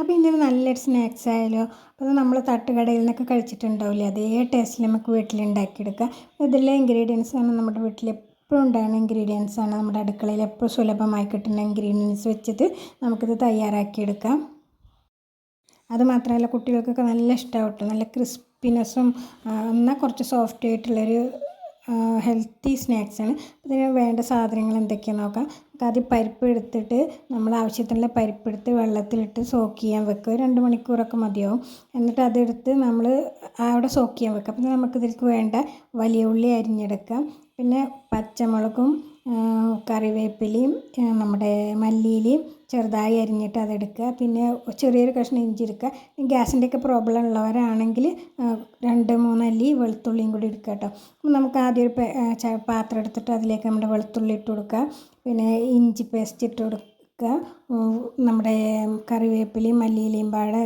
അപ്പോൾ ഇതിന് നല്ലൊരു സ്നാക്സ് ആയാലോ അപ്പോൾ നമ്മൾ തട്ടുകടയിൽ നിന്നൊക്കെ കഴിച്ചിട്ടുണ്ടാവില്ലേ? അതേ ടേസ്റ്റിൽ നമുക്ക് വീട്ടിലുണ്ടാക്കിയെടുക്കാം. ഇതിലെ ഇൻഗ്രീഡിയൻസ് ആണ് നമ്മുടെ വീട്ടിൽ എപ്പോഴും ഉണ്ടാകുന്ന ഇൻഗ്രീഡിയൻസ് ആണ്. നമ്മുടെ അടുക്കളയിൽ എപ്പോഴും സുലഭമായി കിട്ടുന്ന ഇൻഗ്രീഡിയൻസ് വെച്ചിട്ട് നമുക്കിത് തയ്യാറാക്കിയെടുക്കാം. അത് മാത്രമല്ല കുട്ടികൾക്കൊക്കെ നല്ല ഇഷ്ടമാവട്ടെ നല്ല ക്രിസ്പിനെസ്സും എന്നാൽ കുറച്ച് സോഫ്റ്റ് ആയിട്ടുള്ളൊരു ഹെൽത്തി സ്നാക്സാണ് ഇതിന് വേണ്ട സാധനങ്ങൾ എന്തൊക്കെയാണെന്ന് നോക്കാം. ആദ്യം പരിപ്പ് എടുത്തിട്ട് നമ്മൾ ആവശ്യത്തിനുള്ള പരിപ്പ് എടുത്ത് വെള്ളത്തിലിട്ട് സോക്ക് ചെയ്യാൻ വെക്കുക. രണ്ട് മണിക്കൂറൊക്കെ മതിയാവും. എന്നിട്ട് അതെടുത്ത് നമ്മൾ അവിടെ സോക്ക് ചെയ്യാൻ വെക്കുക. പിന്നെ നമുക്ക് ഇതിലേക്ക് വേണ്ട വലിയ ഉള്ളി അരിഞ്ഞെടുക്കാം. പിന്നെ പച്ചമുളകും കറിവേപ്പിലയും നമ്മുടെ മല്ലിയിലയും ചെറുതായി അരിഞ്ഞിട്ട് അതെടുക്കുക. പിന്നെ ചെറിയൊരു കഷ്ണം ഇഞ്ചി എടുക്കുക. ഗ്യാസിന്റെയൊക്കെ പ്രോബ്ലം ഉള്ളവരാണെങ്കിൽ രണ്ട് മൂന്നല്ലി വെളുത്തുള്ളിയും കൂടി എടുക്കുക കേട്ടോ. നമുക്ക് ആദ്യം ഒരു പാത്രം എടുത്തിട്ട് അതിലേക്ക് നമ്മുടെ വെളുത്തുള്ളി ഇട്ട് കൊടുക്കുക. പിന്നെ ഇഞ്ചി പേസ്റ്റ് ഇട്ട് കൊടുക്കുക. നമ്മുടെ കറിവേപ്പിലയും മല്ലിയിലയും പാടെ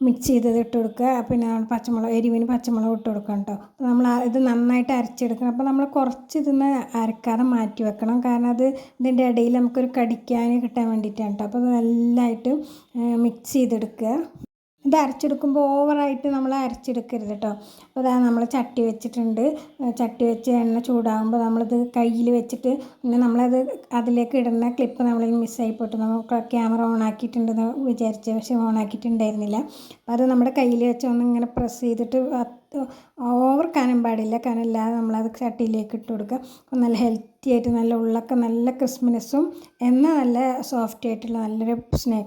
മിക്സ് ചെയ്തത് ഇട്ട് കൊടുക്കുക. പിന്നെ നമ്മൾ പച്ചമുളക് എരിവിന് പച്ചമുളക് ഇട്ട് കൊടുക്കണം കേട്ടോ. അപ്പോൾ നമ്മൾ ഇത് നന്നായിട്ട് അരച്ചെടുക്കണം. അപ്പോൾ നമ്മൾ കുറച്ച് ഇതിന്ന് അരക്കാതെ മാറ്റി വെക്കണം. കാരണം അത് ഇതിന്റെ ഇടയിൽ നമുക്കൊരു കടിക്കാൻ കിട്ടാൻ വേണ്ടിയിട്ടാണ് കേട്ടോ. അപ്പോൾ നല്ലതായിട്ട് മിക്സ് ചെയ്തെടുക്കുക. ഇത് അരച്ചെടുക്കുമ്പോൾ ഓവറായിട്ട് നമ്മൾ അരച്ചെടുക്കരുത് കേട്ടോ. അപ്പോൾ അതാ നമ്മൾ ചട്ടി വെച്ചിട്ടുണ്ട്. ചട്ടി വെച്ച് എണ്ണ ചൂടാകുമ്പോൾ നമ്മളിത് കയ്യിൽ വെച്ചിട്ട് പിന്നെ നമ്മളത് അതിലേക്ക് ഇടുന്ന ക്ലിപ്പ് നമ്മൾ മിസ്സായി പോയിട്ട് നമുക്ക് ക്യാമറ ഓൺ ആക്കിയിട്ടുണ്ടെന്ന് വിചാരിച്ചു പക്ഷേ ഓൺ ആക്കിയിട്ടുണ്ടായിരുന്നില്ല. അപ്പോൾ അത് നമ്മുടെ കയ്യിൽ വെച്ച് ഒന്ന് ഇങ്ങനെ പ്രസ് ചെയ്തിട്ട് ഓവർ കനം പാടില്ല. കനമില്ലാതെ നമ്മളത് ചട്ടിയിലേക്ക് ഇട്ട് കൊടുക്കുക. നല്ല ഹെൽത്തി ആയിട്ട് നല്ല ഉള്ളൊക്കെ നല്ല ക്രിസ്പിനെസ്സും എന്നാൽ നല്ല സോഫ്റ്റ് ആയിട്ടുള്ള നല്ലൊരു സ്നാക്ക്